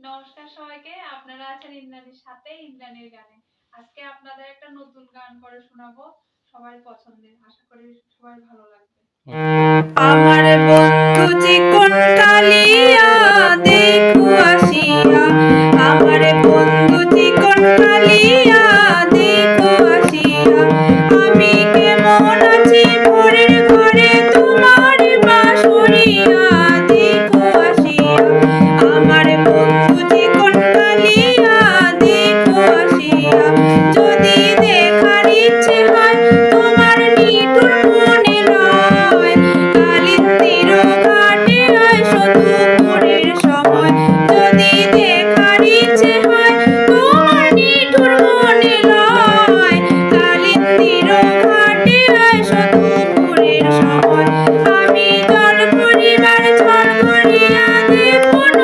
নমস্কার সবাইকে আপনারা আছেন ইন্দ্রানীর সাথে ইন্দ্রানীর গানে। আজকে আপনাদের একটা নতুন গান করে শোনাবো সবার পছন্দের। আশা করি সবার ভালো লাগবে। আচ্ছা। முடியாது பொன்